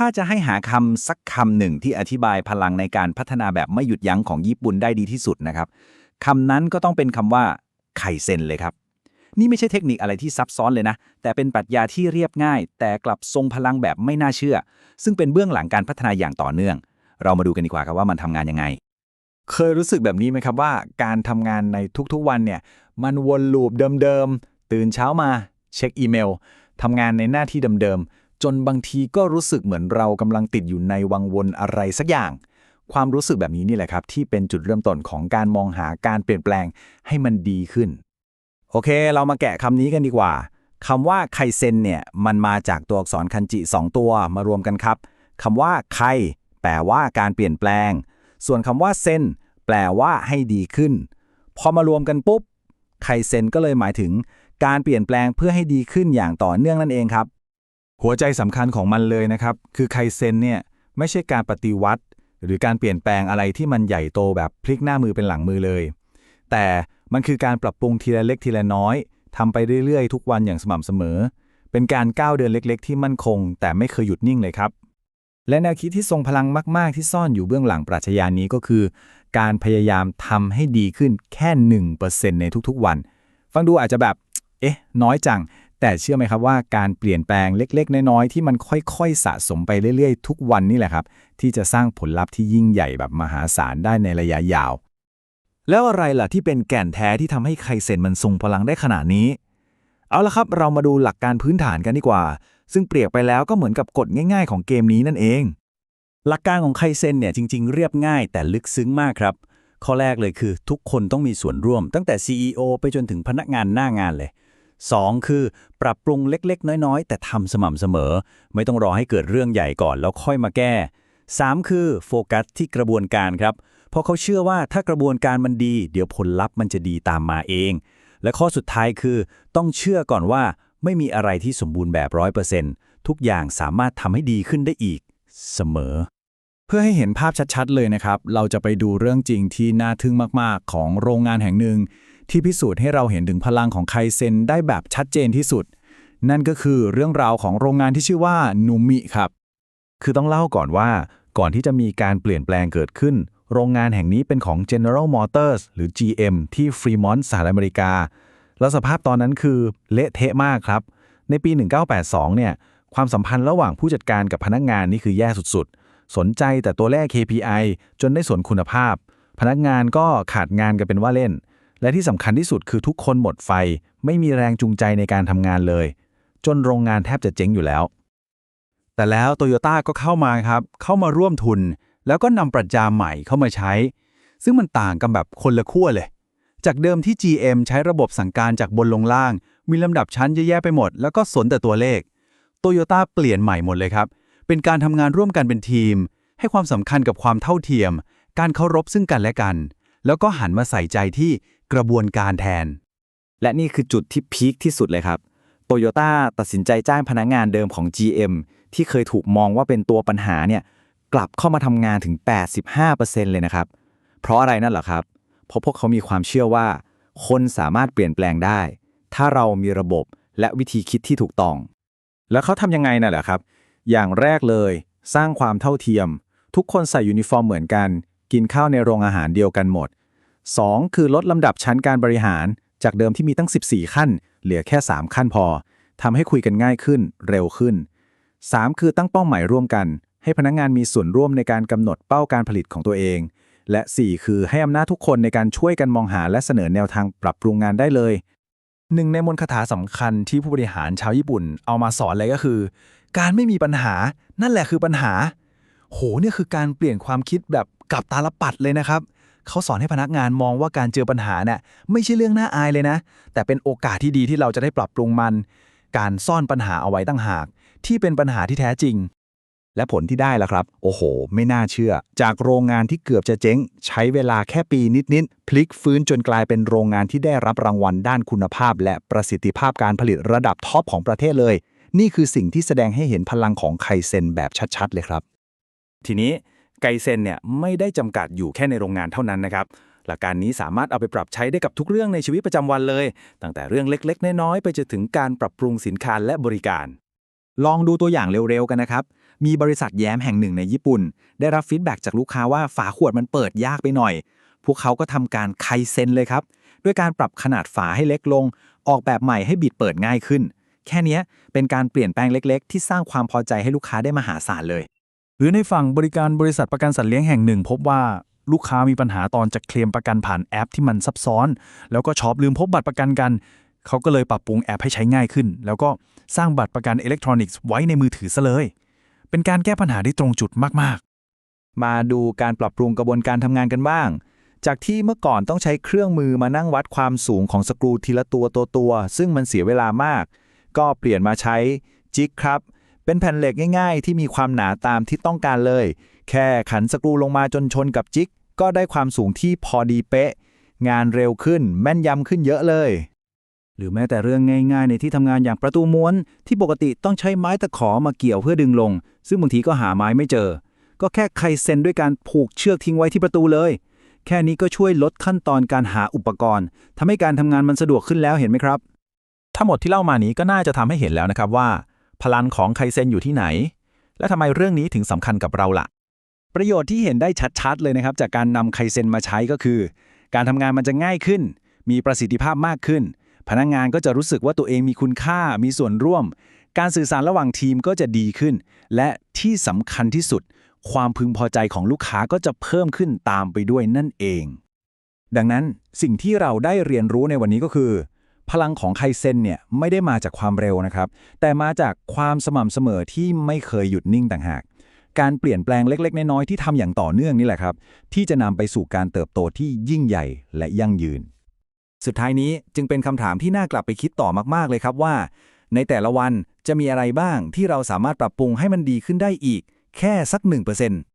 ถ้าจะให้หาคำสักคำหนึ่งที่อธิบายพลังในการพัฒนาแบบไม่หยุดยั้งของญี่ปุ่นได้ดีที่สุดนะครับคำนั้นก็ต้องเป็นคำว่าไคเซนเลยครับ นี่ไม่ใช่เทคนิคอะไรที่ซับซ้อนเลยนะ แต่เป็นปรัชญาที่เรียบง่าย แต่กลับทรงพลังแบบไม่น่าเชื่อ ซึ่งเป็นเบื้องหลังการพัฒนาอย่างต่อเนื่อง เรามาดูกันดีกว่าครับว่ามันทำงานยังไง เคยรู้สึกแบบนี้ไหมครับว่า การทำงานในทุกๆวันเนี่ยมันวนลูปเดิมๆตื่นเช้ามาเช็คอีเมลทำงานในหน้าที่เดิมๆ จนบางทีก็รู้สึกเหมือนเรากำลังติดอยู่ในวังวนอะไรสักอย่าง ความรู้สึกแบบนี้นี่แหละครับ ที่เป็นจุดเริ่มต้นของการมองหาการเปลี่ยนแปลงให้มันดีขึ้น โอเค เรามาแกะคำนี้กันดีกว่าคำว่าไคเซนเนี่ยมันมาจากตัวอักษรคันจิ 2 ตัวมารวมกันครับคำว่าไคแปลว่าการเปลี่ยนแปลง ส่วนคำว่าเซนแปลว่าให้ดีขึ้น พอมารวมกันปุ๊บไคเซนก็เลยหมายถึง การเปลี่ยนแปลงเพื่อให้ดีขึ้นอย่างต่อเนื่องนั่นเองครับ หัวใจสำคัญของมันเลยนะครับ คือไคเซนเนี่ยไม่ใช่การปฏิวัติ หรือการเปลี่ยนแปลงอะไรที่มันใหญ่โตแบบพลิกหน้ามือเป็นหลังมือเลย แต่มันคือการปรับปรุงทีละเล็กทีละน้อยทำไปเรื่อยๆ ทุกวันอย่างสม่ำเสมอ เป็นการก้าวเดินเล็กๆ ที่มั่นคง แต่ไม่เคยหยุดนิ่งเลยครับ และแนวคิดที่ทรงพลังมากๆ ที่ซ่อนอยู่เบื้องหลังปรัชญานี้ก็คือ การพยายามทำให้ดีขึ้นแค่ 1%ในทุกๆ วัน ฟังดูอาจจะแบบ เอ๊ะ น้อยจัง แต่เชื่อไหมครับว่าการเปลี่ยนแปลงเล็ก ๆ น้อยๆที่มันค่อยๆ สะสมไปเรื่อย ๆ ทุกวันนี่แหละครับ ที่จะสร้างผลลัพธ์ที่ยิ่งใหญ่แบบมหาศาลได้ในระยะยาว แล้วอะไรล่ะที่เป็นแก่นแท้ที่ทำให้ไคเซนมันทรงพลังได้ขนาดนี้ เอาละครับ เรามาดูหลักการพื้นฐานกันดีกว่า ซึ่งเปรียบไปแล้วก็เหมือนกับกฎง่าย ๆ ของเกมนี้นั่นเอง หลักการของไคเซนเนี่ยจริง ๆ เรียบง่าย แต่ลึกซึ้งมากครับ ข้อแรกเลยคือ ทุกคนต้องมีส่วนร่วม ตั้งแต่ CEO ไปจนถึงพนักงานหน้างานเลย 2. คือ ปรับปรุงเล็กๆ น้อยๆ แต่ทำสม่ำเสมอ ไม่ต้องรอให้เกิดเรื่องใหญ่ก่อนแล้วค่อยมาแก้ 3. คือโฟกัสที่กระบวนการครับ เพราะเขาเชื่อว่าถ้ากระบวนการมันดี เดี๋ยวผลลัพธ์มันจะดีตามมาเอง และข้อสุดท้ายคือ ต้องเชื่อก่อนว่า ไม่มีอะไรที่สมบูรณ์แบบร้อยเปอร์เซ็นต์ทุกอย่างสามารถทำให้ดีขึ้นได้อีก เสมอ เพื่อให้เห็นภาพชัดๆ เลยนะครับ เราจะไปดูเรื่องจริงที่น่าทึ่งมากๆ ของโรงงานแห่งหนึ่ง ที่พิสูจน์ให้เราเห็นถึงพลังของไคเซนได้แบบชัดเจนที่สุด นั่นก็คือเรื่องราวของโรงงานที่ชื่อว่านูมิครับ คือต้องเล่าก่อนว่า ก่อนที่จะมีการเปลี่ยนแปลงเกิดขึ้น โรงงานแห่งนี้เป็นของ General Motors หรือ GM ที่ฟรีมอนต์สหรัฐอเมริกา แล้วสภาพตอนนั้นคือเละเทะมากครับ ในปี 1982 เนี่ย ความสัมพันธ์ระหว่างผู้จัดการกับพนักงานนี่คือแย่สุดๆ สนใจแต่ตัวเลข KPI จนได้สนคุณภาพ พนักงานก็ขาดงานกันเป็นว่าเล่น และที่สำคัญที่สุดคือทุกคนหมดไฟ ไม่มีแรงจูงใจในการทำงานเลย จนโรงงานแทบจะเจ๊งอยู่แล้ว แต่แล้วโตโยต้าก็เข้ามาครับ เข้ามาร่วมทุน แล้วก็นำปรัชญาใหม่เข้ามาใช้ ซึ่งมันต่างกันแบบคนละขั้วเลย จากเดิมที่ GM ใช้ระบบสั่งการจากบนลงล่าง มีลำดับชั้นเยอะแยะไปหมด แล้วก็สนแต่ตัวเลขโตโยต้าเปลี่ยนใหม่หมดเลยครับ เป็นการทำงานร่วมกันเป็นทีม ให้ความสำคัญกับความเท่าเทียม การเคารพซึ่งกันและกัน แล้วก็หันมาใส่ใจที่กระบวนการแทน และนี่คือจุดที่พีคที่สุดเลยครับโตโยต้าตัดสินใจจ้างพนักงานเดิมของ GM ที่เคยถูกมองว่าเป็นตัวปัญหาเนี่ยกลับเข้ามาทำงานถึง 85%เลยนะครับ เพราะอะไรนั่นเหรอครับ เพราะพวกเขามีความเชื่อว่า คนสามารถเปลี่ยนแปลงได้ ถ้าเรามีระบบและวิธีคิดที่ถูกต้อง แล้วเขาทำยังไงน่ะเหรอครับ อย่างแรกเลย สร้างความเท่าเทียม ทุกคนใส่ยูนิฟอร์มเหมือนกัน กินข้าวในโรงอาหารเดียวกันหมด 2. คือลดลำดับชั้นการบริหาร จากเดิมที่มีตั้ง 14 ขั้น เหลือแค่ 3 ขั้นพอทำให้คุยกันง่ายขึ้น เร็วขึ้น 3. คือตั้งเป้าหมายร่วมกัน ให้พนักงงานมีส่วนร่วมในการกำหนดเป้าการผลิตของตัวเอง และ 4 คือให้อำนาจทุกคนในการช่วยกันมองหาและเสนอแนวทางปรับปรุงงานได้เลยหนึ่งในมนต์คาถาสำคัญที่ผู้บริหารชาวญี่ปุ่นเอามาสอนเลยก็คือ การไม่มีปัญหานั่นแหละคือปัญหา โหเนี่ยคือการเปลี่ยนความคิดแบบกับตาลปัดเลยนะครับ เขาสอนให้พนักงานมองว่าการเจอปัญหาเนี่ยไม่ใช่เรื่องน่าอายเลยนะ แต่เป็นโอกาสที่ดีที่เราจะได้ปรับปรุงมัน การซ่อนปัญหาเอาไว้ตั้งหาก ที่เป็นปัญหาที่แท้จริง และผลที่ได้ล่ะครับ โอ้โห ไม่น่าเชื่อ จากโรงงานที่เกือบจะเจ๊ง ใช้เวลาแค่ปีนิดๆพลิกฟื้นจนกลายเป็นโรงงานที่ได้รับรางวัลด้านคุณภาพ และประสิทธิภาพการผลิตระดับท็อปของประเทศเลย นี่คือสิ่งที่แสดงให้เห็นพลังของไคเซนแบบชัดๆ เลยครับ ทีนี้ไกเซนเนี่ยไม่ได้จำกัดอยู่แค่ในโรงงานเท่านั้นนะครับ หลักการนี้สามารถเอาไปปรับใช้ได้กับทุกเรื่องในชีวิตประจำวันเลย ตั้งแต่เรื่องเล็กๆ น้อยๆ ไปจนถึงการปรับปรุงสินค้าและบริการ ลองดูตัวอย่างเร็วๆ กันนะครับ มีบริษัทแย้มแห่งหนึ่งในญี่ปุ่น ได้รับฟีดแบ็กจากลูกค้าว่าฝาขวดมันเปิดยากไปหน่อย พวกเขาก็ทำการไคเซนเลยครับ ด้วยการปรับขนาดฝาให้เล็กลง ออกแบบใหม่ให้บิดเปิดง่ายขึ้น แค่นี้เป็นการเปลี่ยนแปลงเล็ก ๆ ที่สร้างความพอใจให้ลูกค้าได้มหาศาลเลย หรือในฝั่งบริการบริษัทประกันสัตว์เลี้ยงแห่งหนึ่ง พบว่าลูกค้ามีปัญหาตอนจะเคลมประกันผ่านแอปที่มันซับซ้อน แล้วก็ชอบลืมพกบัตรประกันกัน เขาก็เลยปรับปรุงแอปให้ใช้ง่ายขึ้น แล้วก็สร้างบัตรประกันอิเล็กทรอนิกส์ไว้ในมือถือซะเลย เป็นการแก้ปัญหาที่ตรงจุดมากมาดูการปรับปรุงกระบวนการทำงานกันบ้าง จากที่เมื่อก่อนต้องใช้เครื่องมือมานั่งวัดความสูงของสกรูทีละตัวตัวตัว ซึ่งมันเสียเวลามาก ก็เปลี่ยนมาใช้จิกครับ เป็นแผ่นเหล็กง่าย ๆ ที่มีความหนาตามที่ต้องการเลย แค่ขันสกรูลงมาจนชนกับจิก ก็ได้ความสูงที่พอดีเป๊ะ งานเร็วขึ้นแม่นยำขึ้นเยอะเลย หรือแม้แต่เรื่องง่ายๆ ในที่ทำงานอย่างประตูม้วน ที่ปกติต้องใช้ไม้ตะขอมาเกี่ยวเพื่อดึงลง ซึ่งบางทีก็หาไม้ไม่เจอ ก็แค่ไครเซ็นด้วยการผูกเชือกทิ้งไว้ที่ประตูเลย แค่นี้ก็ช่วยลดขั้นตอนการหาอุปกรณ์ทำให้การทำงานมันสะดวกขึ้นแล้วเห็นไหมครับทั้งหมดที่เล่ามานี้ก็น่าจะทำให้เห็นแล้วนะครับว่า พลังของไคเซนอยู่ที่ไหน และทำไมเรื่องนี้ถึงสำคัญกับเราล่ะ ประโยชน์ที่เห็นได้ชัดๆเลยนะครับ จากการนำไคเซนมาใช้ก็คือ การทำงานมันจะง่ายขึ้น มีประสิทธิภาพมากขึ้น พนักงานก็จะรู้สึกว่าตัวเองมีคุณค่า มีส่วนร่วม การสื่อสารระหว่างทีมก็จะดีขึ้น และที่สำคัญที่สุด ความพึงพอใจของลูกค้าก็จะเพิ่มขึ้นตามไปด้วยนั่นเอง ดังนั้นสิ่งที่เราได้เรียนรู้ในวันนี้ก็คือ พลังของไคเซนเนี่ยไม่ได้มาจากความเร็วนะครับ แต่มาจากความสม่ำเสมอที่ไม่เคยหยุดนิ่งต่างหาก การเปลี่ยนแปลงเล็กๆ น้อยๆที่ทำอย่างต่อเนื่องนี่แหละครับ ที่จะนำไปสู่การเติบโตที่ยิ่งใหญ่และยั่งยืน สุดท้ายนี้จึงเป็นคำถามที่น่ากลับไปคิดต่อมากๆเลยครับว่า ในแต่ละวันจะมีอะไรบ้างที่เราสามารถปรับปรุงให้มันดีขึ้นได้อีก แค่สัก1%